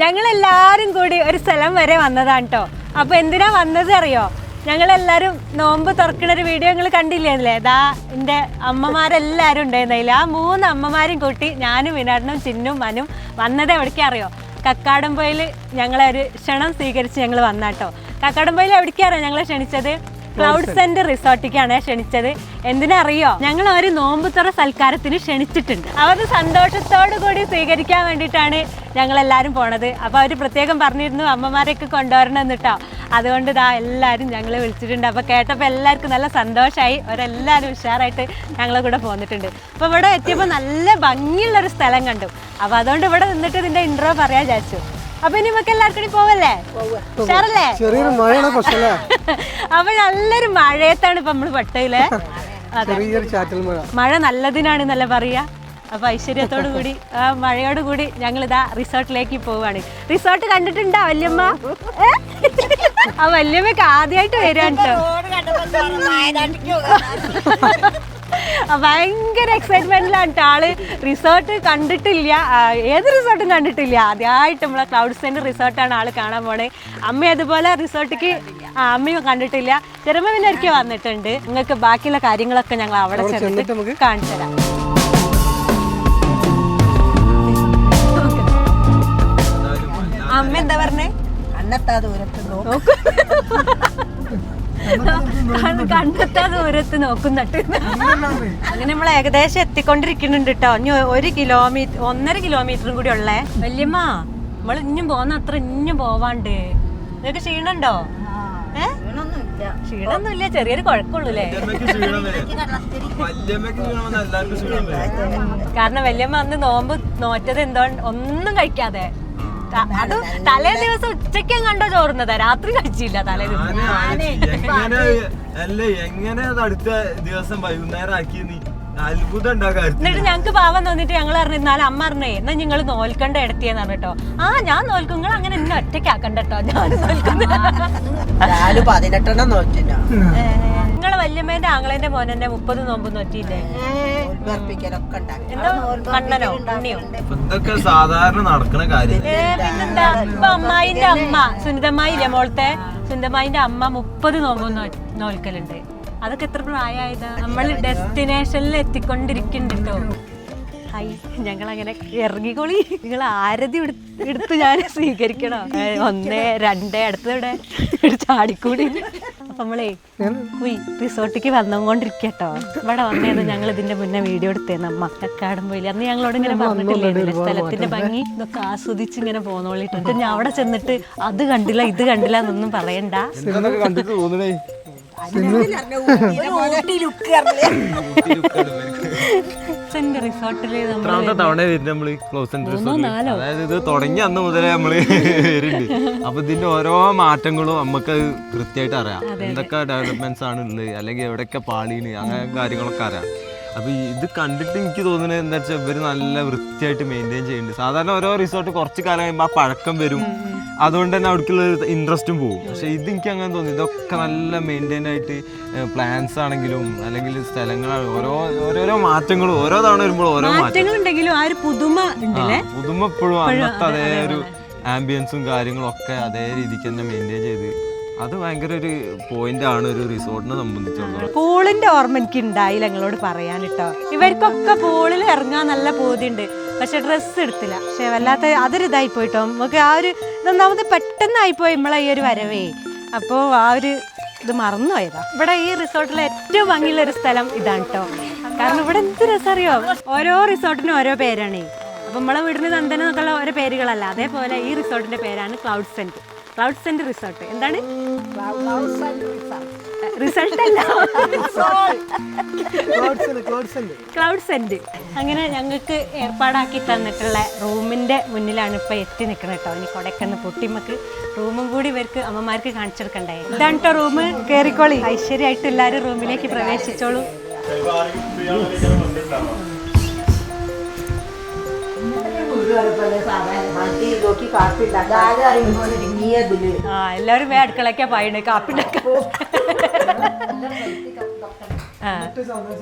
ഞങ്ങൾ എല്ലാരും കൂടി ഒരു സ്ഥലം വരെ വന്നതാണ് കേട്ടോ അപ്പൊ എന്തിനാ വന്നത് അറിയോ? ഞങ്ങളെല്ലാരും നോമ്പ് തുറക്കണ ഒരു വീഡിയോ നിങ്ങൾ കണ്ടില്ലേ ദാ എന്റെ അമ്മമാരെല്ലാരും ഉണ്ടായിരുന്നില്ല ആ മൂന്ന് അമ്മമാരും കൂട്ടി ഞാനും വിനാടനും ചിന്നും മനും വന്നത് എവിടേക്കാ അറിയോ? കക്കാടംപൊയിൽ ഞങ്ങളെ ഒരു ക്ഷണം സ്വീകരിച്ച് ഞങ്ങൾ വന്നാട്ടോ കക്കാടംപൊയിൽ എവിടേക്കാറിയോ ഞങ്ങളെ ക്ഷണിച്ചത്? ക്ലൗഡ് സെന്റർ റിസോർട്ടിക്കാണ് ക്ഷണിച്ചത്. എന്തിനറിയോ? ഞങ്ങൾ ഒരു നോമ്പുത്തുറ സൽക്കാരത്തിന് ക്ഷണിച്ചിട്ടുണ്ട്. അവർ സന്തോഷത്തോടു കൂടി സ്വീകരിക്കാൻ വേണ്ടിയിട്ടാണ് ഞങ്ങൾ എല്ലാവരും പോണത്. അപ്പോൾ അവർ പ്രത്യേകം പറഞ്ഞിരുന്നു അമ്മമാരെയൊക്കെ കൊണ്ടുവരണം എന്നിട്ടോ അതുകൊണ്ട് ഇതാ എല്ലാവരും ഞങ്ങൾ വിളിച്ചിട്ടുണ്ട്. അപ്പോൾ കേട്ടപ്പോൾ എല്ലാവർക്കും നല്ല സന്തോഷമായി അവരെല്ലാവരും ഉഷാറായിട്ട് ഞങ്ങളെ കൂടെ പോന്നിട്ടുണ്ട്. അപ്പോൾ ഇവിടെ എത്തിയപ്പോൾ നല്ല ഭംഗിയുള്ളൊരു സ്ഥലം കണ്ടു. അപ്പോൾ അതുകൊണ്ട് ഇവിടെ നിന്നിട്ട് ഇതിന്റെ ഇൻട്രോ പറയാൻ വിചാരിച്ചു. അപ്പോൾ ഇനി നമുക്ക് എല്ലാവർക്കും പോവല്ലേ? ഉഷാറല്ലേ? ചെറിയൊരു മഴയാണ് പക്ഷേ. അല്ലേ അപ്പൊ നല്ലൊരു മഴയത്താണ് ഇപ്പൊ നമ്മൾ ചാറ്റൽ മഴ. മഴ നല്ലതിനാണ് എന്നല്ല പറയാ? അപ്പൊ ഐശ്വര്യത്തോടു കൂടി ആ മഴയോട് കൂടി ഞങ്ങൾ ഇതാ റിസോർട്ടിലേക്ക് പോവാണ്. റിസോർട്ട് കണ്ടിട്ടുണ്ടോ വല്യമ്മ? ആ വല്യമ്മക്ക് ആദ്യമായിട്ട് വരാൻ കേട്ടോ ഭയങ്കര എക്സൈറ്റ്മെന്റിലാണ് ആൾ. റിസോർട്ട് കണ്ടിട്ടില്ല. ഏത് റിസോർട്ടും കണ്ടിട്ടില്ല. ആദ്യമായിട്ട് നമ്മളെ ക്ലൗഡ് സെന്റർ റിസോർട്ടാണ് ആൾ കാണാൻ പോണേ. അമ്മ അതുപോലെ റിസോർട്ടിക്ക് ആ അമ്മയും കണ്ടിട്ടില്ല. ചെറുമ്മ പിന്നെ ഒരിക്കൽ വന്നിട്ടുണ്ട്. നിങ്ങൾക്ക് ബാക്കിയുള്ള കാര്യങ്ങളൊക്കെ ഞങ്ങൾ അവിടെ ചെന്നിട്ട് കാണിച്ചു തരാം. അമ്മ എന്താ പറഞ്ഞേ? അന്നത്താ ദൂരത്ത് നോക്കും. കണ്ടെത്താ ദൂരത്ത് നോക്കുന്നുണ്ട് അങ്ങനെ നമ്മൾ ഏകദേശം എത്തിക്കൊണ്ടിരിക്കുന്നുണ്ട് കേട്ടോ ഇനി ഒരു കിലോമീറ്റർ ഒന്നര കിലോമീറ്ററും കൂടി ഉള്ളേ. വല്യമ്മ നമ്മൾ ഇഞ്ഞും പോകുന്ന അത്ര ഇഞ്ഞും പോവാണ്ട്. നിങ്ങൾക്ക് ക്ഷീണുണ്ടോ? ക്ഷീണൊന്നുമില്ല. ചെറിയൊരു കുഴപ്പമുള്ളൂല്ലേ. കാരണം വല്യമ്മ അന്ന് നോമ്പ് നോറ്റത് എന്തോ ഒന്നും കഴിക്കാതെ. അത് തലേ ദിവസം ഉച്ചയ്ക്കും കണ്ടോ ചോറുന്നത്? രാത്രി കഴിച്ചില്ല തലേ ദിവസം. അല്ല എങ്ങനെ അടുത്ത ദിവസം വൈകുന്നേരം ആക്കി നീ? അത്ഭുതം എന്നിട്ട് ഞങ്ങക്ക് പാവം തോന്നിട്ട് ഞങ്ങൾ പറഞ്ഞു എന്നാലും അമ്മ പറഞ്ഞേ എന്നാ നിങ്ങൾ നോൽക്കണ്ട എടുത്തിയെന്ന് പറഞ്ഞിട്ടോ ആ ഞാൻ നോൽക്കും. നിങ്ങൾ അങ്ങനെ എന്നെ ഒറ്റയ്ക്കാക്കണ്ട കേട്ടോ ഞാൻ നോൽക്കുന്നു ഞാൻ പതിനെട്ടെണ്ണം നോറ്റില്ല. നിങ്ങളെ വല്യമ്മേന്റെ ആങ്ങളേന്റെ മോനെന്നെ മുപ്പത് നോമ്പ് നോറ്റിയില്ലേ? ഇതൊക്കെ സാധാരണ നടക്കണ കാര്യം പിന്നെന്താ? ഇപ്പൊ അമ്മായിന്റെ അമ്മ സുനിതമ്മായില്ലേ മോളത്തെ? സുനിതമ്മായിന്റെ അമ്മ മുപ്പത് നോമ്പ് നോൽക്കലുണ്ട്. അതൊക്കെ എത്ര പ്രായമായതാ നമ്മൾ ഡെസ്റ്റിനേഷനിൽ എത്തിക്കൊണ്ടിരിക്കുന്നുണ്ട് കേട്ടോ ഹായ് ഞങ്ങൾ അങ്ങനെ ഇറങ്ങിക്കോളി. നിങ്ങൾ ആരതി എടു- എടുത്ത് ഞാൻ സ്വീകരിക്കണോ? ഒന്ന് രണ്ട് അടുത്തവിടെ ചാടിക്കൂടി. അപ്പൊ നമ്മളേ റിസോർട്ടിക്ക് വന്നുകൊണ്ടിരിക്കട്ടോ ഇവിടെ വന്നേന്ന് ഞങ്ങൾ ഇതിന്റെ മുന്നേ വീഡിയോ എടുത്തേന്ന്. അമ്മ പോയി പോയില്ല. അന്ന് ഞങ്ങളോട് ഇങ്ങനെ പറഞ്ഞിട്ടില്ലേ സ്ഥലത്തിന്റെ ഭംഗി ഇതൊക്കെ ആസ്വദിച്ച് ഇങ്ങനെ പോന്നോളിട്ടുണ്ട് ഞാൻ അവിടെ ചെന്നിട്ട് അത് കണ്ടില്ല ഇത് കണ്ടില്ല എന്നൊന്നും പറയണ്ട. ഇതൊക്കെ കണ്ടിട്ട് തോന്നണേ സെന്റ് റിസോർട്ടിൽ നമ്മൾ എത്രാമത്തെ തവണ വരുന്നത് നമ്മൾ ക്ലോസ് സെന്റർ മൂന്നോ നാലോ? അതായത് ഇത് തുടങ്ങിയ അന്ന് മുതലേ നമ്മൾ വരുന്നുണ്ട്. അപ്പൊ ഇതിന്റെ ഓരോ മാറ്റങ്ങളും നമുക്ക് കൃത്യമായിട്ട് അറിയാം. എന്തൊക്കെ ഡെവലപ്മെന്റ്സ് ആണ് ഉള്ളത്? അല്ലെങ്കിൽ എവിടെയൊക്കെ പാളീന് അങ്ങനെ കാര്യങ്ങളൊക്കെ അറിയാം. അപ്പൊ ഈ ഇത് കണ്ടിട്ട് എനിക്ക് തോന്നുന്നത് എന്താ വെച്ചാൽ ഇവർ നല്ല വൃത്തിയായിട്ട് മെയിന്റെയിൻ ചെയ്യുന്നുണ്ട് സാധാരണ ഓരോ റിസോർട്ട് കുറച്ച് കാലം കഴിയുമ്പോൾ ആ പഴക്കം വരും. അതുകൊണ്ട് തന്നെ അവിടേക്കുള്ള ഇൻട്രസ്റ്റും പോകും. പക്ഷേ ഇത് എനിക്ക് അങ്ങനെ തോന്നി ഇതൊക്കെ നല്ല മെയിന്റെയിൻ ആയിട്ട് പ്ലാൻസ് ആണെങ്കിലും അല്ലെങ്കിൽ സ്ഥലങ്ങളാണ് ഓരോ ഓരോരോ മാറ്റങ്ങളും ഓരോ തവണ വരുമ്പോൾ ഓരോ മാറ്റങ്ങളുണ്ടെങ്കിലും ആ ഒരു പുതുമ പുതുമ എപ്പോഴും അന്നത്തെ അതേ ഒരു ആംബിയൻസും കാര്യങ്ങളും ഒക്കെ അതേ രീതിക്ക് തന്നെ മെയിന്റെയിൻ ചെയ്ത് അത് ഭയങ്കര ഒരു പോയിന്റ് ആണ് ഒരു റിസോർട്ടിനെ സംബന്ധിച്ചിടത്തോളം. പൂളിന്റെ ഓർമ്മ എനിക്ക് ഉണ്ടായില്ല ഞങ്ങളോട് പറയാൻ കേട്ടോ. ഇവർക്കൊക്കെ പൂളിൽ ഇറങ്ങാൻ നല്ല പൂതിയുണ്ട് പക്ഷെ ഡ്രസ്സ് എടുത്തില്ല. പക്ഷെ വല്ലാത്ത അതൊരു ഇതായി പോയിട്ടോ നമുക്ക് ആ ഒരു ഇതൊന്നാമത് പെട്ടെന്നായിപ്പോയി നമ്മളെ ഈ ഒരു വരവേ. അപ്പോ ആ ഒരു ഇത് മറന്നു പോയതാ ഇവിടെ ഈ റിസോർട്ടിലെ ഏറ്റവും ഭംഗിയുള്ള ഒരു സ്ഥലം ഇതാണ് കേട്ടോ. കാരണം ഇവിടെ എന്ത് രസറിയോ ഓരോ റിസോർട്ടിനും ഓരോ പേരാണേ. അപ്പൊ നമ്മളെ വീടിന് നന്ദനം എന്നൊക്കെയുള്ള ഓരോ പേരുകളല്ല. അതേപോലെ ഈ റിസോർട്ടിന്റെ പേരാണ് cloud scent cloud scent resort എന്താണ്? റിസൾട്ട് അല്ല. ക്ലൗഡ് സെന്റ് അങ്ങനെ ഞങ്ങൾക്ക് ഏർപ്പാടാക്കി തന്നിട്ടുള്ള റൂമിന്റെ മുന്നിലാണ് ഇപ്പൊ എത്തി നിൽക്കുന്നത് കേട്ടോ. ഇനി കൊടക്കുന്ന പൊട്ടിമ്മക്ക് റൂമും കൂടി ഇവർക്ക് അമ്മമാർക്ക് കാണിച്ചെടുക്കണ്ടേ ഇതാണ് കേട്ടോ റൂം കേറിക്കോളി. ഐശ്വര്യമായിട്ട് എല്ലാവരും റൂമിലേക്ക് പ്രവേശിച്ചോളൂ. ആ എല്ലാവരും അടുക്കളൊക്കെ പായണേ കാപ്പിന്റെ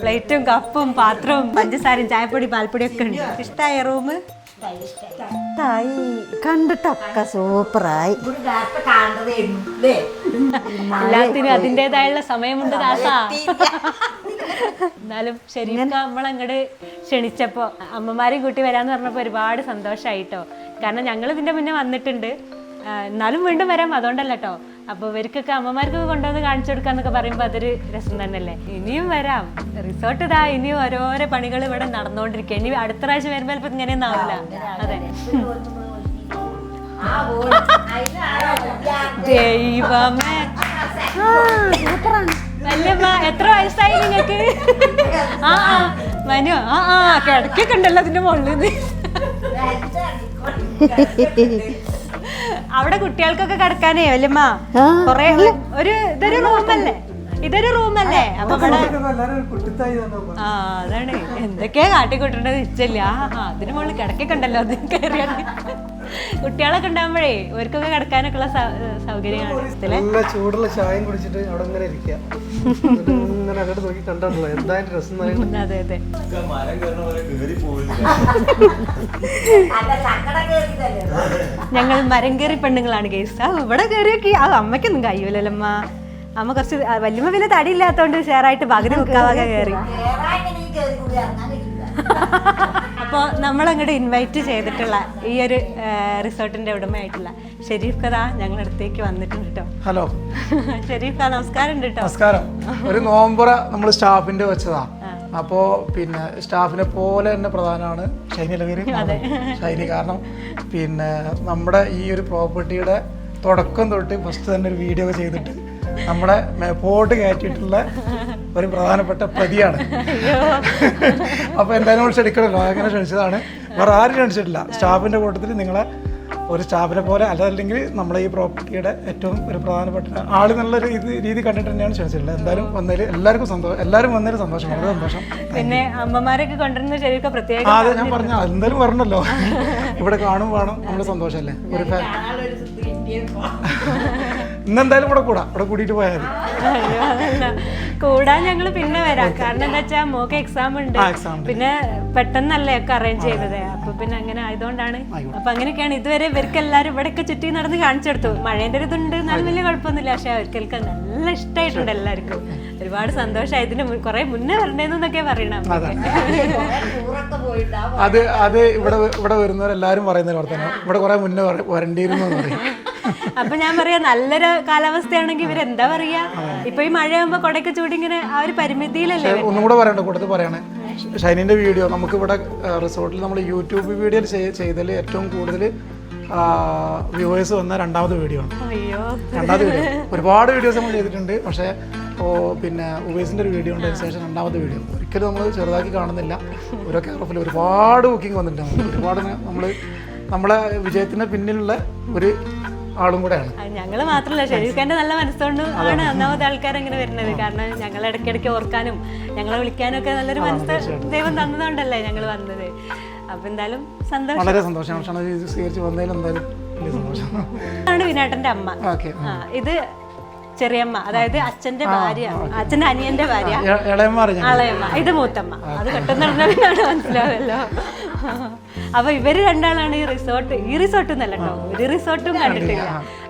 പ്ലേറ്റും കപ്പും പാത്രവും പഞ്ചസാരയും ചായപ്പൊടി പാൽപ്പൊടി ഒക്കെ ഉണ്ട്. ഇഷ്ടമായ റൂം തായി കണ്ടിട്ടൊക്കെ സൂപ്പറായി. എല്ലാത്തിനും അതിന്റെതായുള്ള സമയമുണ്ട് ദാസാ. എന്നാലും ശരിക്കും നമ്മളങ്ങോട്ട് ക്ഷണിച്ചപ്പോ അമ്മമാരെയും കൂട്ടി വരാന്ന് പറഞ്ഞപ്പോ ഒരുപാട് സന്തോഷായിട്ടോ. കാരണം ഞങ്ങൾ ഇതിന്റെ മുന്നേ വന്നിട്ടുണ്ട്. എന്നാലും വീണ്ടും വരാം. അതുകൊണ്ടല്ല കേട്ടോ അപ്പൊ ഇവർക്കൊക്കെ അമ്മമാർക്കൊക്കെ കൊണ്ടുവന്ന് കാണിച്ചു കൊടുക്കാന്നൊക്കെ പറയുമ്പോൾ അതൊരു രസം തന്നെയല്ലേ? ഇനിയും വരാം. റിസോർട്ട് ഇതാ ഇനിയും ഓരോരോ പണികൾ ഇവിടെ നടന്നുകൊണ്ടിരിക്കുക ഇനി അടുത്ത പ്രാവശ്യം വരുമ്പോൾ ചിലപ്പോൾ ഇങ്ങനെയൊന്നും ആവില്ല അതെ. ദൈവമേ. വല്യമ്മ എത്ര വയസ്സായി നിങ്ങക്ക് ആ ആ. മനു ആ ആ. കിടക്കൊക്കെ ഉണ്ടല്ലോ അതിന്റെ മുകളിൽ അവിടെ കുട്ടികൾക്കൊക്കെ കിടക്കാനേ വല്യമ്മ. കൊറേ ഒരു ഇതൊരു റൂമല്ലേ? ഇതൊരു റൂമല്ലേ? അപ്പൊ ഇവിടെ ആ അതാണ്. എന്തൊക്കെയാ കാട്ടിക്കൂട്ടേണ്ടത്? ഇച്ചല്ല ആ അതിന് മുകളിൽ കിടക്കൊക്കെ ഉണ്ടല്ലോ അത് കയറിയാണ്ട് കുട്ടികളൊക്കെ ഉണ്ടാകുമ്പോഴേ അവർക്കൊക്കെ കിടക്കാനൊക്കെ ഉള്ള സൗകര്യമാണ് നല്ല ചൂടുള്ള ചായം കുടിച്ചിട്ട് അവിടെ ഇങ്ങനെ അങ്ങോട്ട് നോക്കി എന്തായാലും രസം അതെ അതെ. പോവില്ല. ഞങ്ങൾ മരം കയറി പെണ്ണുങ്ങളാണ് കേസ് ആ ഇവിടെ കയറിയൊക്കെ ആ അമ്മയ്ക്കൊന്നും കഴിയൂലല്ലമ്മ. അമ്മ കുറച്ച് വല്യമ്മ പിന്നെ തടി ഇല്ലാത്തോണ്ട് ഷെയറായിട്ട് പകുതി മുക്കാവക കയറി. അപ്പോൾ നമ്മളങ്ങോട്ട് ഇൻവൈറ്റ് ചെയ്തിട്ടുള്ള ഈ ഒരു റിസോർട്ടിന്റെ ഉടമയായിട്ടുള്ള ഷെരീഫ് കഥ ഞങ്ങളുടെ അടുത്തേക്ക് വന്നിട്ടുണ്ട് കേട്ടോ ഹലോ. ഷെരീഫ് കഥ നമസ്കാരം ഉണ്ട് കേട്ടോ നമസ്കാരം. ഒരു നോമ്പുറ നമ്മൾ സ്റ്റാഫിന്റെ വെച്ചതാ. അപ്പോ പിന്നെ സ്റ്റാഫിനെ പോലെ തന്നെ പ്രധാനമാണ് ഷൈനി ലഹരി ഷൈനി കാരണം പിന്നെ നമ്മുടെ ഈ ഒരു പ്രോപ്പർട്ടിയുടെ തുടക്കം തൊട്ട് ഫസ്റ്റ് തന്നെ ഒരു വീഡിയോ ചെയ്തിട്ട് നമ്മുടെ മേപ്പോട്ട് കയറ്റിയിട്ടുള്ള ഒരു പ്രധാനപ്പെട്ട പ്രതിയാണ്. അപ്പൊ എന്തായാലും നമ്മൾ ക്ഷണിക്കണല്ലോ അങ്ങനെ ക്ഷണിച്ചതാണ്. വേറെ ആരും ക്ഷണിച്ചിട്ടില്ല. സ്റ്റാഫിന്റെ കൂട്ടത്തിൽ നിങ്ങളെ ഒരു സ്റ്റാഫിനെ പോലെ അല്ലെങ്കിൽ നമ്മളെ ഈ പ്രോപ്പർട്ടിയുടെ ഏറ്റവും ഒരു പ്രധാനപ്പെട്ട ആൾ എന്നുള്ള രീതി രീതി കണ്ടിട്ട് തന്നെയാണ് ക്ഷണിച്ചിട്ടുള്ളത്. എന്തായാലും വന്നതിൽ എല്ലാവർക്കും സന്തോഷം എല്ലാവരും വന്നതിൽ സന്തോഷം. വളരെ സന്തോഷം. പിന്നെ അമ്മമാരൊക്കെ കൊണ്ടുവരുന്ന ഷെരീഫ് പ്രത്യേകം അതെ ഞാൻ പറഞ്ഞ എന്തായാലും പറഞ്ഞല്ലോ ഇവിടെ കാണും വേണം. നമ്മുടെ സന്തോഷമല്ലേ ഒരു ഇന്നെന്തായാലും ഇവിടെ കൂടാ. ഇവിടെ കൂടിയിട്ട് പോയാൽ. കൂടാൻ ഞങ്ങൾ പിന്നെ വരാം. കാരണം എന്താ വെച്ചാൽ മോക്ക് എക്സാം ഉണ്ട്. പിന്നെ പെട്ടെന്നല്ലേ ഒക്കെ അറേഞ്ച് ചെയ്തത്. അപ്പൊ പിന്നെ അങ്ങനെ ആയതുകൊണ്ടാണ്. അപ്പൊ അങ്ങനെയൊക്കെയാണ് ഇതുവരെ ഇവർക്ക് എല്ലാരും ഇവിടെയൊക്കെ ചുറ്റി നടന്ന് കാണിച്ചു കൊടുത്തു. മഴേന്റെ ഒരു ഇതുണ്ട് എന്നാലും വലിയ കുഴപ്പമൊന്നുമില്ല. പക്ഷെ അവർക്കൊക്കെ നല്ല ഇഷ്ടമായിട്ടുണ്ട് എല്ലാവർക്കും. ഒരുപാട് സന്തോഷമായി. ഇതിന് കുറെ മുന്നേ വരണ്ടേന്നൊക്കെ പറയണം. അതെ. അത് ഇവിടെ ഇവിടെ വരുന്നവരെല്ലാരും പറയുന്ന ഇവിടെ കുറെ മുന്നേ വര- വരണ്ടിയിരുന്നു പറയും. അപ്പൊ ഞാൻ പറയാ നല്ലൊരു കാലാവസ്ഥയാണെങ്കിൽ എന്താ പറയാ? ഇപ്പൊ ഈ മഴയാകുമ്പോ കൊടയൊക്കെ ചൂടി ഇങ്ങനെ ആ ഒരു പരിമിതിയിലല്ലേ ഒന്നും കൂടെ പറയണ്ട കൂട്ടത്തിൽ പറയണേ. ഷൈനിന്റെ വീഡിയോ നമുക്ക് ഇവിടെ റിസോർട്ടിൽ നമ്മൾ യൂട്യൂബ് വീഡിയോ ചെയ്തതിൽ ഏറ്റവും കൂടുതൽ വ്യൂവേഴ്സ് വന്ന രണ്ടാമത് വീഡിയോ ആണ്. രണ്ടാമത് വീഡിയോ. ഒരുപാട് വീഡിയോസ് നമ്മൾ ചെയ്തിട്ടുണ്ട് പക്ഷേ ഓ പിന്നെ ഉവേസിന്റെ ഒരു വീഡിയോ ഉണ്ട് ശേഷം രണ്ടാമത്തെ വീഡിയോ. ഒരിക്കലും നമ്മൾ ചെറുതാക്കി കാണുന്നില്ല. ഓരോ കേരളത്തിൽ ഒരുപാട് ബുക്കിംഗ് വന്നിട്ടുണ്ട്. ഒരുപാട് നമ്മൾ നമ്മളെ വിജയത്തിന് പിന്നിലുള്ള ഒരു ആളും കൂടെയാണ് ഞങ്ങൾ മാത്രമല്ല മാത്രല്ല ഷെരീഫ്ഖാന്റെ നല്ല മനസ്സുകൊണ്ട് ആണ് ഒന്നാമത്തെ ആൾക്കാർ അങ്ങനെ വരുന്നത്. കാരണം ഞങ്ങൾ ഇടയ്ക്കിടയ്ക്ക് ഓർക്കാനും ഞങ്ങളെ വിളിക്കാനും ഒക്കെ നല്ലൊരു മനസ്സ് ദൈവം തന്നതുകൊണ്ടല്ലേ ഞങ്ങൾ വന്നത്. അപ്പൊ എന്തായാലും സന്തോഷം. വളരെ സന്തോഷമാണ് സ്വീകരിച്ച് വന്നതിൽ എന്തായാലും ആണ് വിനാട്ടന്റെ അമ്മ. ഇത് ചെറിയമ്മ അതായത് അച്ഛന്റെ ഭാര്യ. അച്ഛന്റെ അനിയന്റെ ഭാര്യ. ഇളയമ്മ ഇത് മൂത്തമ്മ. അത് പെട്ടെന്ന് മനസ്സിലാവല്ലോ അപ്പൊ ഇവർ രണ്ടാളാണ് ഈ റിസോർട്ട് ഈ റിസോർട്ട് എന്നല്ല കേട്ടോ ഒരു റിസോർട്ടും കണ്ടിട്ടില്ല.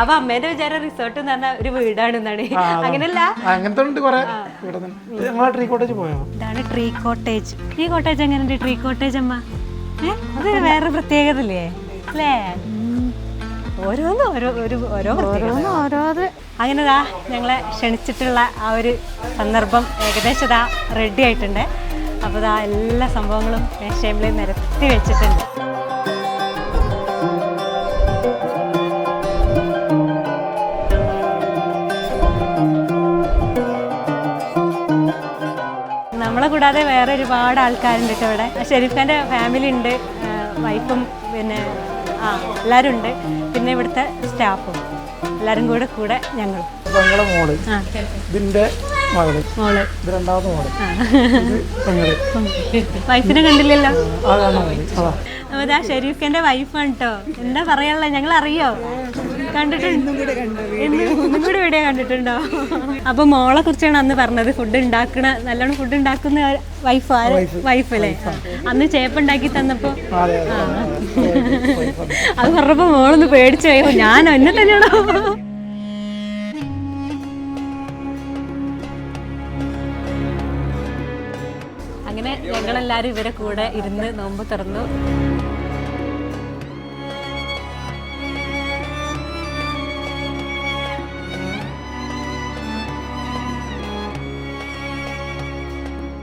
അപ്പൊ അമ്മേന്റെ വിചാരം റിസോർട്ട് എന്ന് പറഞ്ഞ ഒരു വീടാണെന്നാണ്. അങ്ങനല്ല അങ്ങനത്തെ ട്രീ കോട്ടേജ് പോയോ? ഇതാണ് ട്രീ കോട്ടേജ് ട്രീ കോട്ടേജ് എങ്ങനെയുണ്ട്? ട്രീ കോട്ടേജ് അമ്മ. അതൊരു അത് വേറെ പ്രത്യേകത അല്ലേ? അല്ലേ ഓരോന്നും ഓരോ ഒരു ഓരോ ഓരോന്ന് ഓരോത്. അങ്ങനെ ദാ ഞങ്ങളെ ക്ഷണിച്ചിട്ടുള്ള ആ ഒരു സന്ദർഭം ഏകദേശം ഇതാ റെഡി ആയിട്ടുണ്ട്. അപ്പോൾ ഇതാ എല്ലാ സംഭവങ്ങളും മേശയിൽ നിരത്തി വെച്ചിട്ടുണ്ട്. നമ്മളെ കൂടാതെ വേറെ ഒരുപാട് ആൾക്കാരുണ്ട് കേട്ടോ ഇവിടെ. ഷെരീഫ് ഖാന്റെ ഫാമിലി ഉണ്ട് വൈഫും പിന്നെ ആ എല്ലാവരും ഉണ്ട്. പിന്നെ ഇവിടുത്തെ സ്റ്റാഫും എല്ലാവരും കൂടെ കൂടെ ഞങ്ങളും. ഇതിന്റെ മകൾ മോൾ. ഇത് രണ്ടാമത്തെ മോൾ ഇത് പെങ്ങൾ. വൈഫിനെ കണ്ടില്ലല്ലോ? അതാണ് അതാ ഷെരീഫിന്റെ വൈഫാണ് കേട്ടോ എന്താ പറയാനുള്ള? ഞങ്ങൾ അറിയോ കണ്ടിട്ടുണ്ട് ഇന്ന് ഇന്നും കൂടി വീഡിയോ കണ്ടിട്ടുണ്ടോ? അപ്പൊ മോളെ കുറിച്ചാണ് അന്ന് പറഞ്ഞത്. ഫുഡ് ഉണ്ടാക്കണ നല്ലോണം ഫുഡ് ഉണ്ടാക്കുന്ന വൈഫ് വൈഫ്. അല്ലേ അന്ന് ചേപ്പുണ്ടാക്കി തന്നപ്പോ? അതെ പറഞ്ഞപ്പോ മോളൊന്ന് പേടിച്ചു ഞാൻ എന്നെ തന്നെയാണോ? അങ്ങനെ ഞങ്ങളെല്ലാവരും ഇവരെ കൂടെ ഇരുന്ന് നോമ്പ് തുറന്നു.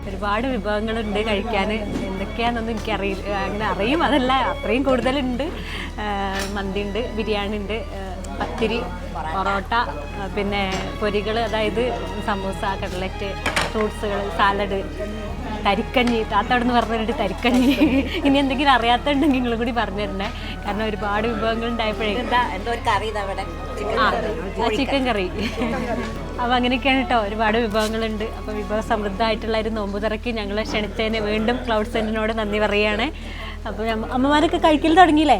ഒരുപാട് വിഭവങ്ങളുണ്ട് കഴിക്കാൻ എന്തൊക്കെയാണെന്നൊന്നും എനിക്കറിയില്ല. അങ്ങനെ അറിയും. അതല്ല അത്രയും കൂടുതലുണ്ട്. മന്തി ഉണ്ട് ബിരിയാണി ഉണ്ട് പത്തിരി പൊറോട്ട പിന്നെ പൊരികൾ അതായത് സമൂസ കട്ലറ്റ് ഫ്രൂട്ട്സുകൾ സാലഡ് തരിക്കഞ്ഞി താത്ത അവിടെ നിന്ന് പറഞ്ഞിട്ട് തരിക്കഞ്ഞി. ഇനി എന്തെങ്കിലും അറിയാത്തുണ്ടെങ്കിൽ നിങ്ങൾ കൂടി പറഞ്ഞു തരണേ. കാരണം ഒരുപാട് വിഭവങ്ങൾ ഉണ്ടായപ്പോഴേ. എന്തോ ഒരു കറി ഇതാ ഇവിടെ. ആ ചിക്കൻ കറി. അപ്പോൾ അങ്ങനെയൊക്കെയാണ് കേട്ടോ ഒരുപാട് വിഭവങ്ങളുണ്ട്. അപ്പോൾ വിഭവ സമൃദ്ധമായിട്ടുള്ള ഒരു നോമ്പ് തിറക്കി ഞങ്ങളെ ക്ഷണിച്ചതിന് വീണ്ടും ക്ലൗഡ് സെന്റിനോട് നന്ദി പറയുകയാണ്. അപ്പോൾ അമ്മമാരൊക്കെ കഴിക്കൽ തുടങ്ങിയില്ലേ?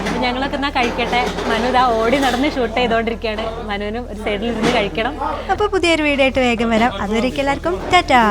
അപ്പോൾ ഞങ്ങളൊക്കെ എന്നാൽ കഴിക്കട്ടെ. മനു ഇതാ ഓടി നടന്ന് ഷൂട്ട് ചെയ്തുകൊണ്ടിരിക്കുകയാണ് മനുവിനും ഒരു സൈഡിൽ ഇരുന്ന് കഴിക്കണം. അപ്പോൾ പുതിയൊരു വീഡിയോ ആയിട്ട് വേഗം വരാം. അതുവരേക്കും എല്ലാവർക്കും ടാറ്റാ.